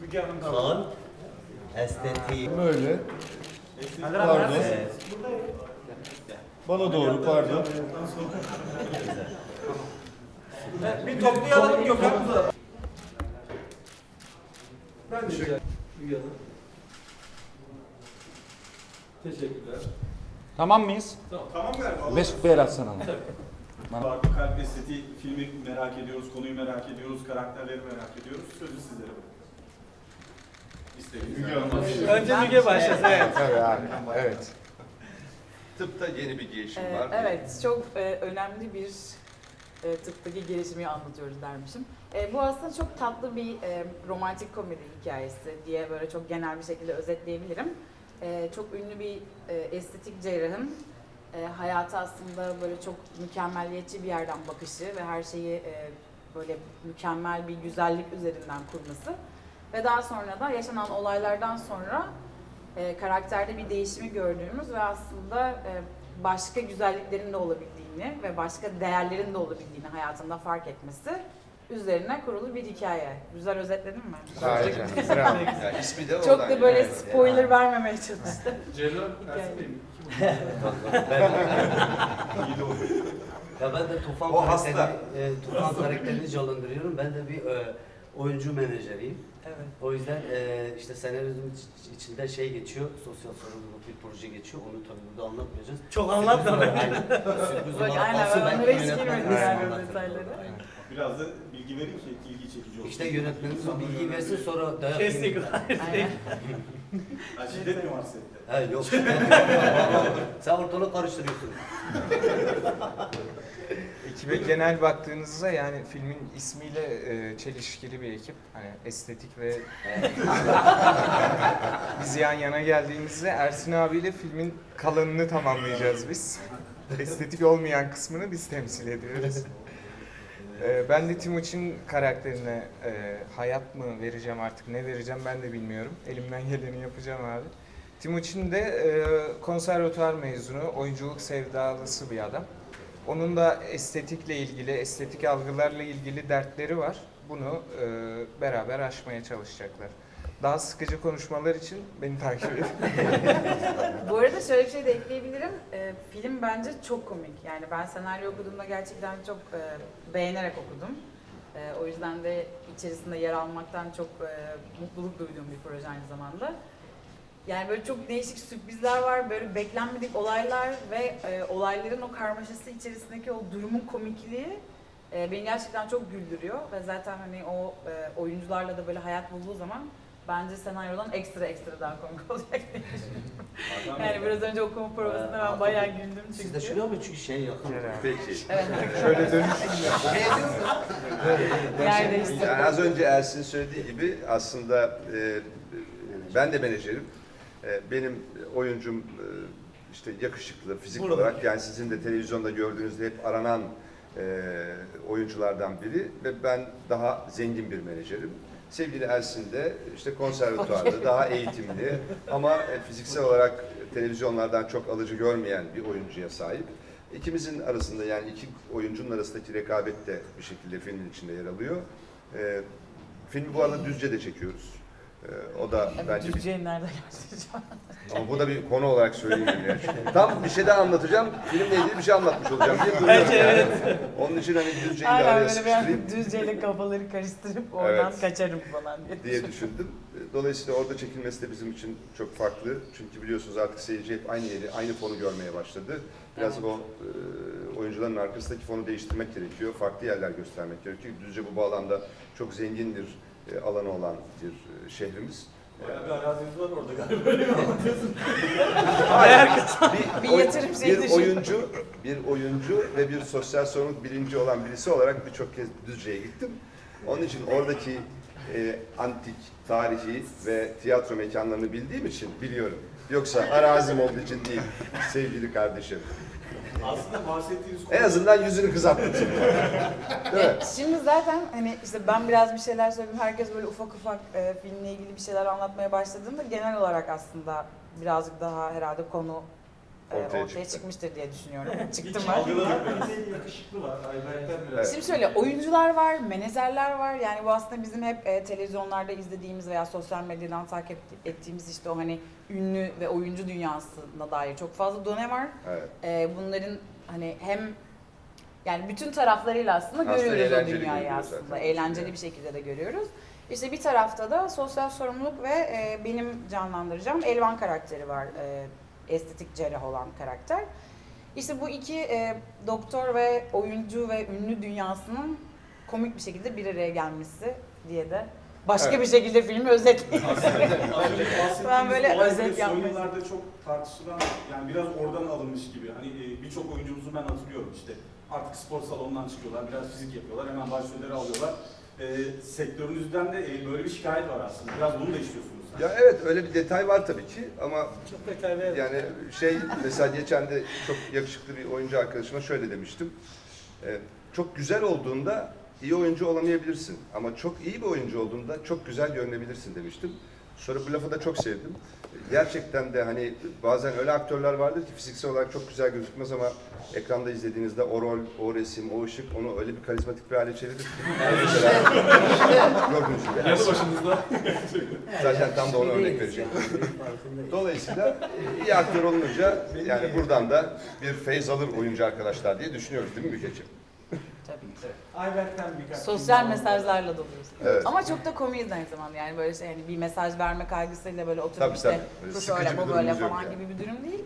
Müge Hanım da Kaan, estetiği. Böyle. Pardon. Bana doğru pardon. bir toplayalım Gökhan. Ben de şöyle Müge Hanım. Teşekkürler. Tamam mıyız? Tamam galiba. Mesut Bey atsana ama. Farklı kalp estetiği filmi merak ediyoruz, konuyu merak ediyoruz, karakterleri merak ediyoruz. Sözü sizlere bırakıyorum. İstediğiniz Önce Müge başlasın. Evet. Evet abi. Evet. Tıpta yeni bir gelişim Ee, var. evet, çok e, önemli bir e, tıptaki gelişimi anlatıyoruz dermişim. E, bu aslında çok tatlı bir e, romantik komedi hikayesi diye böyle çok genel bir şekilde özetleyebilirim. E, çok ünlü bir e, estetik cerrahın e, hayata aslında böyle çok mükemmelliyetçi bir yerden bakışı ve her şeyi e, böyle mükemmel bir güzellik üzerinden kurması. Ve daha sonra da yaşanan olaylardan sonra e, karakterde bir değişimi gördüğümüz ve aslında e, başka güzelliklerin de olabildiğini ve başka değerlerin de olabildiğini hayatında fark etmesi üzerine kurulu bir hikaye. Güzel özetledim mi? Harika. Bravo. Yani ismi de Çok oradan da böyle yani. spoiler vermemeye çalıştım. Celal. Ersin Bey mi? Ya ben de Tufan O hasta. karakterini, e, Tufan karakterini canlandırıyorum. Ben de bir e, oyuncu menajeriyim. Evet. O yüzden e, işte senaryonun iç- içinde şey geçiyor, sosyal sorumluluk bir proje geçiyor. Onu tabii burada anlatmayacağız. Çok anlatma. Aynen. Sürpriz Bak olarak aynen kalsın. ben Ben onlara hiç yönetmen girmedim yani o anlatırım. detaylara. Aynen. Biraz da bilgi verin ki ilgi çekici olsun. İşte yönetmenimiz o bilgiyi versin sonra dayak Kestik. Aynen. Ha, şiddet mi var sette? He yok. Sen ortalığı karıştırıyorsun. Ekibe genel baktığınızda yani filmin ismiyle e, çelişkili bir ekip. Hani estetik ve biz yan yana geldiğimizde Ersin abiyle filmin kalanını tamamlayacağız biz. Estetik olmayan kısmını biz temsil ediyoruz. E, ben de Timuçin karakterine e, hayat mı vereceğim artık ne vereceğim ben de bilmiyorum. Elimden geleni yapacağım abi. Timuçin de e, konservatuar mezunu, oyunculuk sevdalısı bir adam. Onun da estetikle ilgili, estetik algılarla ilgili dertleri var. Bunu e, beraber aşmaya çalışacaklar. Daha sıkıcı konuşmalar için beni takip edin. Bu arada şöyle bir şey de ekleyebilirim. Ee, film bence çok komik. Yani ben senaryo okuduğumda gerçekten çok e, beğenerek okudum. E, o yüzden de içerisinde yer almaktan çok e, mutluluk duyduğum bir proje aynı zamanda. Yani böyle çok değişik sürprizler var, böyle beklenmedik olaylar ve e, olayların o karmaşası içerisindeki o durumun komikliği e, beni gerçekten çok güldürüyor ve zaten hani o e, oyuncularla da böyle hayat bulduğu zaman bence senaryodan ekstra ekstra daha komik olacak diye düşünüyorum. Yani biraz önce okuma provasında ben bayağı güldüm çünkü. Siz de şuraya mı çünkü şey yakın. Peki. Evet, Şöyle dönüşüm yer değiştirdim. Yani az önce Ersin söylediği gibi aslında e, ben de menajerim. E, benim oyuncum e, işte yakışıklı fizik Burada. olarak yani sizin de televizyonda gördüğünüzde hep aranan e, oyunculardan biri ve ben daha zengin bir menajerim. Sevgili Ersin de işte konservatuarda daha eğitimli ama e, fiziksel olarak televizyonlardan çok alıcı görmeyen bir oyuncuya sahip. İkimizin arasında yani iki oyuncunun arasındaki rekabet de bir şekilde filmin içinde yer alıyor. E, filmi bu arada Düzce'de çekiyoruz. E, o da Evet, bence bir nerede göstereceğim? ama bu da bir konu olarak söyleyeyim yani. Tam bir şey daha anlatacağım. Filmle ilgili bir şey anlatmış olacağım diye duruyorum Bence yani. evet. Onun için hani Düzce'yi de Aynen araya böyle sıkıştırayım Düzce'yle kafaları karıştırıp oradan Evet. kaçarım falan diye. diye düşündüm. Dolayısıyla orada çekilmesi de bizim için çok farklı. Çünkü biliyorsunuz artık seyirci hep aynı yeri, aynı fonu görmeye başladı. Biraz Evet. o e, oyuncuların arkasındaki fonu değiştirmek gerekiyor. Farklı yerler göstermek gerekiyor. Düzce bu bağlamda çok zengin bir e, alanı olan bir e, şehrimiz. Bayağı bir araziniz var orada galiba. Öyle mi anlatıyorsun? bir, Bir yatırım bir düşün. oyuncu, bir oyuncu ve bir sosyal sorumluluk bilinci olan birisi olarak birçok kez Düzce'ye gittim. Onun için oradaki e, antik, tarihi ve tiyatro mekanlarını bildiğim için biliyorum. Yoksa arazim olduğu için değil sevgili kardeşim. Aslında bahsettiğiniz konu... En azından yüzünü kızarttım seni. Değil mi? Şimdi zaten hani işte ben biraz bir şeyler söyledim. Herkes böyle ufak ufak e, filmle ilgili bir şeyler anlatmaya başladığında genel olarak aslında birazcık daha herhalde konu Ortaya ortaya, çıktı. çıkmıştır diye düşünüyorum. Çıktı mı? Bir yakışıklı var. Ayberk'ten biraz. Evet. Şimdi şöyle oyuncular var, menajerler var. Yani bu aslında bizim hep e, televizyonlarda izlediğimiz veya sosyal medyadan takip ettiğimiz işte o hani ünlü ve oyuncu dünyasına dair çok fazla done var. Evet. E, bunların hani hem yani bütün taraflarıyla aslında, Aslında görüyoruz o dünyayı aslında. zaten. Eğlenceli Evet. bir şekilde de görüyoruz. İşte bir tarafta da sosyal sorumluluk ve e, benim canlandıracağım Elvan karakteri var. E, estetik cerrah olan karakter. İşte bu iki e, doktor ve oyuncu ve ünlü dünyasının komik bir şekilde bir araya gelmesi diye de başka Evet. bir şekilde filmi bahsettiğimiz Ben böyle özet son yapmayı yıllarda çok tartışılan, yani biraz oradan alınmış gibi. Hani e, birçok oyuncumuzu ben hatırlıyorum işte. Artık spor salonundan çıkıyorlar, biraz fizik yapıyorlar, hemen başrolleri alıyorlar. E, sektörünüzden de e, böyle bir şikayet var aslında. Biraz bunu da işliyorsunuz. Ya evet öyle bir detay var tabii ki ama Çok detay verdim. yani şey mesela geçen de çok yakışıklı bir oyuncu arkadaşıma şöyle demiştim. Ee, çok güzel olduğunda iyi oyuncu olamayabilirsin ama çok iyi bir oyuncu olduğunda çok güzel görünebilirsin demiştim. Sonra bu lafı da çok sevdim. Gerçekten de hani bazen öyle aktörler vardır ki fiziksel olarak çok güzel gözükmez ama ekranda izlediğinizde o rol, o resim, o ışık onu öyle bir karizmatik bir hale çevirir ki. Mesela gördüğünüz gibi. Yanı başınızda. Zaten tam da ona örnek verecektim. Dolayısıyla iyi aktör olunca yani buradan da bir feyz alır oyuncu arkadaşlar diye düşünüyoruz değil mi Mükeciğim? Tabii ki. Ayberk'ten birkaç. Sosyal mesajlarla doluyuz. Evet. Ama çok da komiyiz aynı zamanda yani böyle şey hani bir mesaj verme kaygısıyla böyle oturup Tabii, işte tabii. Böyle bu sıkıcı şöyle bir bu böyle durumumuz yok falan yani. gibi bir durum değil.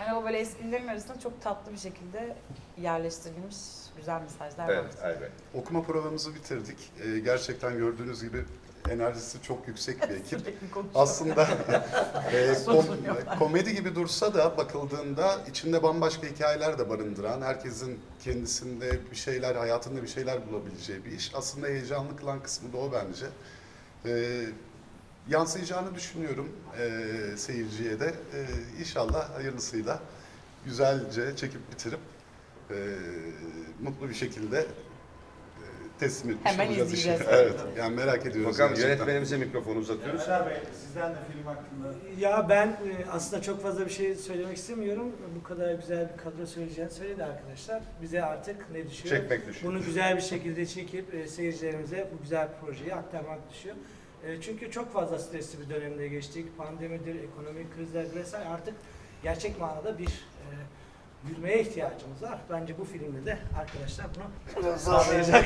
Yani o böyle esprilerin arasında çok tatlı bir şekilde yerleştirilmiş güzel mesajlar var. Evet, evet. Okuma programımızı bitirdik. Ee, gerçekten gördüğünüz gibi enerjisi çok yüksek bir ekip. Aslında e, kom- komedi gibi dursa da bakıldığında içinde bambaşka hikayeler de barındıran, herkesin kendisinde bir şeyler, hayatında bir şeyler bulabileceği bir iş. Aslında heyecanlı kılan kısmı da o bence. Ee, yansıyacağını düşünüyorum e, seyirciye de. E, inşallah hayırlısıyla güzelce çekip bitirip e, mutlu bir şekilde e, teslim etmiş Hemen olacağız işi. izleyeceğiz. Evet, yani merak ediyoruz. Bakalım gerçekten. yönetmenimize mikrofonu uzatıyoruz. Yaşar Bey, sizden de film hakkında Ya ben e, aslında çok fazla bir şey söylemek istemiyorum. Bu kadar güzel bir kadro söyleyeceğini söyledi arkadaşlar. Bize artık ne düşüyor? Çekmek düşüyor. Bunu güzel bir şekilde çekip e, seyircilerimize bu güzel projeyi aktarmak düşüyor. E, çünkü çok fazla stresli bir dönemde geçtik. Pandemidir, ekonomik krizler vesaire artık gerçek manada bir e, gülmeye ihtiyacımız var. Bence bu filmde de arkadaşlar bunu sağlayacak.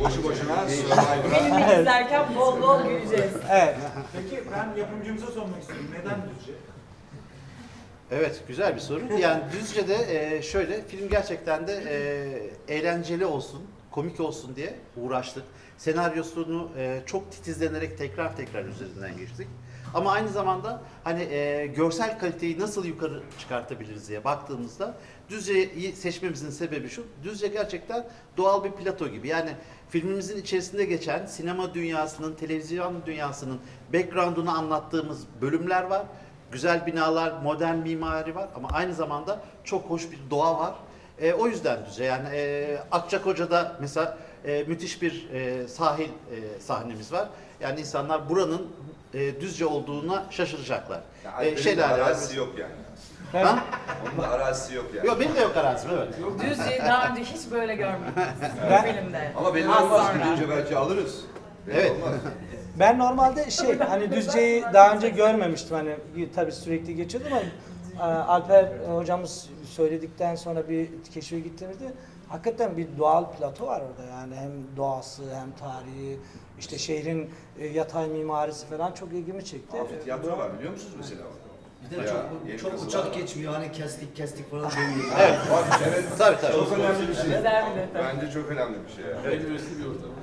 Boşu boşuna Filmi izlerken bol bol güleceğiz. evet. Peki ben yapımcımıza sormak istiyorum. Neden Düzce? Evet, güzel bir soru. Yani Düzce'de e, şöyle, film gerçekten de e, eğlenceli olsun, komik olsun diye uğraştık. Senaryosunu e, çok titizlenerek tekrar tekrar üzerinden geçtik. Ama aynı zamanda hani e, görsel kaliteyi nasıl yukarı çıkartabiliriz diye baktığımızda Düzce'yi seçmemizin sebebi şu. Düzce gerçekten doğal bir plato gibi. Yani filmimizin içerisinde geçen sinema dünyasının, televizyon dünyasının background'unu anlattığımız bölümler var. Güzel binalar, modern mimari var ama aynı zamanda çok hoş bir doğa var. E, o yüzden Düzce yani e, Akçakoca'da mesela e, müthiş bir e, sahil e, sahnemiz var. Yani insanlar buranın e, Düzce olduğuna şaşıracaklar. Yani E, şelale var. arazisi yok yani. Ha? Onun da arazisi yok yani. Yok benim de yok arazim evet. Düzce'yi daha önce hiç böyle görmedim bu Ben- filmde. Ama belli Az olmaz. sonra. Gidince belki alırız. Belli Evet. olmaz. Ben normalde şey hani Düzce'yi daha önce görmemiştim hani tabii sürekli geçiyordum ama e, Alper e, hocamız söyledikten sonra bir keşfe gittiğimizde hakikaten bir doğal plato var orada yani hem doğası hem tarihi işte şehrin e, yatay mimarisi falan çok ilgimi çekti. Amfiteyatro var biliyor musunuz mesela? Bir de Ya, çok, yeni çok uçak var. geçmiyor hani kestik kestik falan demiyor. Evet. Evet. Tabii tabii. Çok önemli bir şey. Bir. Bence çok önemli bir şey. Yani.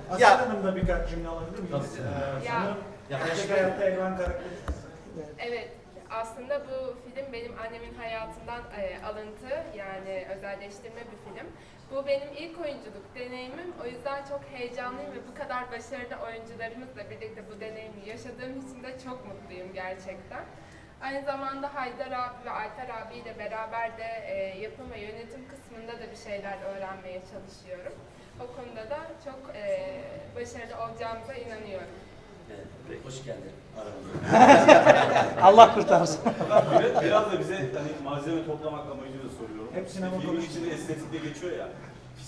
Aslan Ya- Hanım'da birkaç cümle alabilir miyiz? Ee, Ya. sanırım Gerçek hayatta Elvan karakteri. Evet, aslında bu film benim annemin hayatından e, alıntı yani özelleştirme bir film. Bu benim ilk oyunculuk deneyimim. O yüzden çok heyecanlıyım ve bu kadar başarılı oyuncularımızla birlikte bu deneyimi yaşadığım için de çok mutluyum gerçekten. Aynı zamanda Haydar abi ve Alper abiyle beraber de e, yapım ve yönetim kısmında da bir şeyler öğrenmeye çalışıyorum. O konuda da çok e, başarılı olacağımıza inanıyorum. Evet, hoş geldin aramıza. Allah kurtarsın. Biraz- Biraz da bize hani malzeme toplamak amacıyla soruyorum. Hep sinema Film konuştuk. için estetikte geçiyor ya.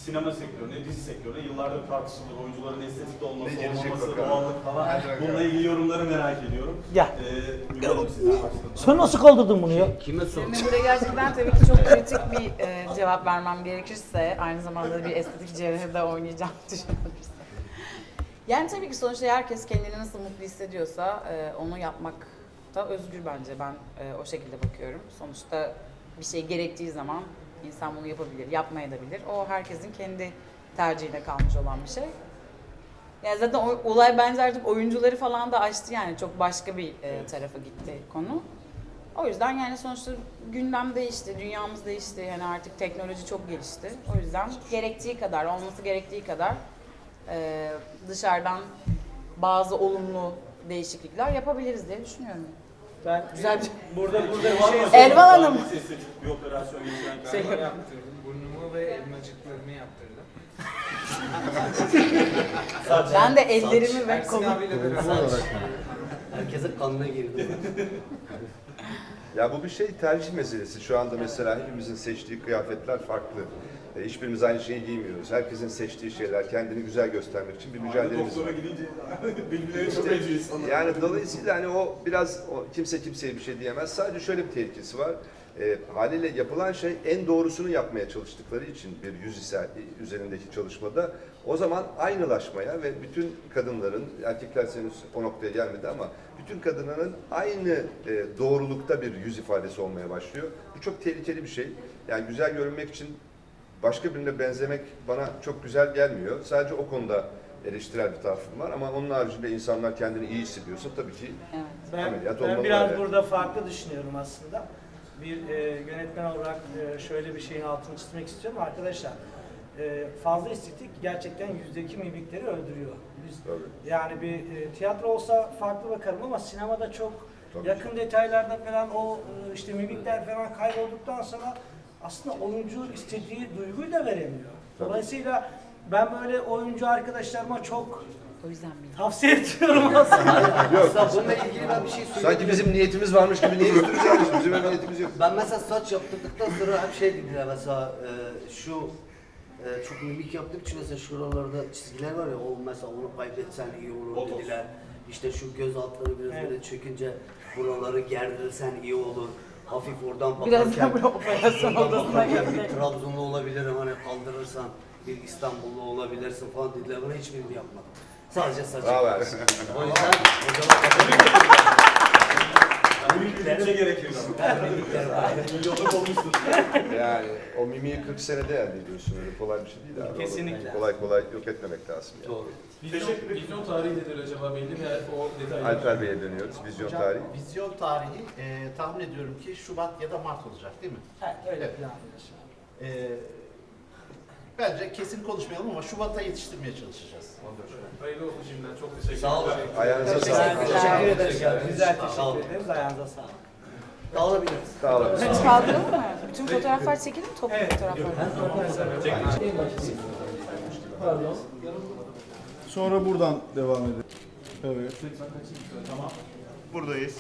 Sinema sektörüne, dizi sektörüne yıllardır tartışılır. Oyuncuların estetikte olması, Ne gelecek olmaması, bakalım. doğallık falan. Hadi bakalım. Bununla ilgili yorumları merak ediyorum. Ya. Ee, sizden başlayalım. Sen nasıl kaldırdın bunu ya? Kime sordun? Benim de gerçekten tabii ki çok kritik bir e, cevap vermem gerekirse, aynı zamanda bir estetik cevheri de oynayacağım düşünülürse. Yani tabii ki sonuçta herkes kendini nasıl mutlu hissediyorsa e, onu yapmak da özgür bence. Ben e, o şekilde bakıyorum. Sonuçta bir şey gerektiği zaman insan bunu yapabilir, yapmayabilir. O herkesin kendi tercihine kalmış olan bir şey. Yani zaten o, olay bence artık oyuncuları falan da açtı yani çok başka bir e, tarafa gitti konu. O yüzden yani sonuçta gündem değişti, dünyamız değişti. Yani artık teknoloji çok gelişti. O yüzden gerektiği kadar, olması gerektiği kadar e, dışarıdan bazı olumlu değişiklikler yapabiliriz diye düşünüyorum. Ben Güzel bir burada burada bir Var şey mı Elvan Hanım. estetik bir operasyon geçiren Şey- Ben yaptırdım. Burnumu ve elmacıklarımı yaptırdım. Ben de ellerimi ve Ersin kolumu abiyle beraber. Saç. Herkesin kanına girdi. Ya bu bir şey tercih meselesi. Şu anda mesela hepimizin seçtiği kıyafetler farklı. E, hiçbirimiz aynı şeyi giymiyoruz. Herkesin seçtiği şeyler kendini güzel göstermek için bir mücadelemiz Doktora var. gidince birbirlerine çok benziyor insanlar. Yani dolayısıyla hani o biraz o, kimse kimseye bir şey diyemez. Sadece şöyle bir tehlikesi var. E, haliyle yapılan şey en doğrusunu yapmaya çalıştıkları için bir yüz ise- üzerindeki çalışmada o zaman aynılaşmaya ve bütün kadınların, erkekler henüz o noktaya gelmedi ama bütün kadınların aynı e, doğrulukta bir yüz ifadesi olmaya başlıyor. Bu çok tehlikeli bir şey. Yani güzel görünmek için başka birine benzemek bana çok güzel gelmiyor. Sadece o konuda eleştirel bir tarafım var ama onun haricinde insanlar kendini iyi hissediyorsa tabii ki Evet. Ben, Ameliyat ben olmalı biraz öyle. burada farklı düşünüyorum aslında. Bir e, yönetmen olarak e, şöyle bir şeyin altını çizmek istiyorum. Arkadaşlar e, fazla estetik gerçekten yüzdeki mimikleri öldürüyor. Biz, Tabii. yani bir e, tiyatro olsa farklı bakarım ama sinemada çok Tabii yakın detaylarda falan o e, işte mimikler falan kaybolduktan sonra aslında oyuncu istediği duyguyu da veremiyor. Tabii. Dolayısıyla ben böyle oyuncu arkadaşlarıma çok O yüzden bir tavsiye ediyorum aslında. Aslında bununla ilgili ben bir şey söyleyeyim. Sanki bizim niyetimiz varmış gibi niye alıyorsun? Bizim öyle niyetimiz yok. Ben mesela saç yaptırdıktan sonra hep şey dediler mesela e, şu e, çok mimik yaptığım için mesela şuralarda çizgiler var ya o mesela onu kaybetsen iyi olur dediler. İşte şu göz altları biraz Evet. böyle çökünce buraları gerdirirsen iyi olur. Hafif oradan bakarken, Birazdan böyle operasyon buradan odasına bakarken bir. Trabzonlu olabilirim hani kaldırırsan bir İstanbullu olabilirsin falan dediler. Bana hiçbirini yapmadım. Sadece saçı. Bravo Ersin. O yüzden hocama Büyük bir bütçe gerekiyor. Milyonluk olmuşsun. Yani o mimiği 40 senede elde ediyorsun. Öyle kolay bir şey değil abi. Kesinlikle. Kolay kolay yok etmemek lazım yani. Doğru. Ederim. Vizyon tarihi nedir acaba belli mi o detaylar? Alper Bey'e dönüyoruz. Vizyon Hocam, tarihi. Vizyon tarihi e, tahmin ediyorum ki Şubat ya da Mart olacak değil mi? Evet, öyle planlıyoruz. E, bence kesin konuşmayalım ama Şubat'a yetiştirmeye çalışacağız. Hayırlı olsun şimdiden çok teşekkür Sağ olun. Ayağınıza sağlık. Teşekkür ederiz. Güzel teşekkür ederiz. Ayağınıza sağlık. Dağılabiliriz. Olun. Kaldıralım mı? Bütün fotoğraflar çekilir mi? Toplu fotoğraflar. Pardon. Sonra buradan devam edelim. Evet. Tamam. Buradayız.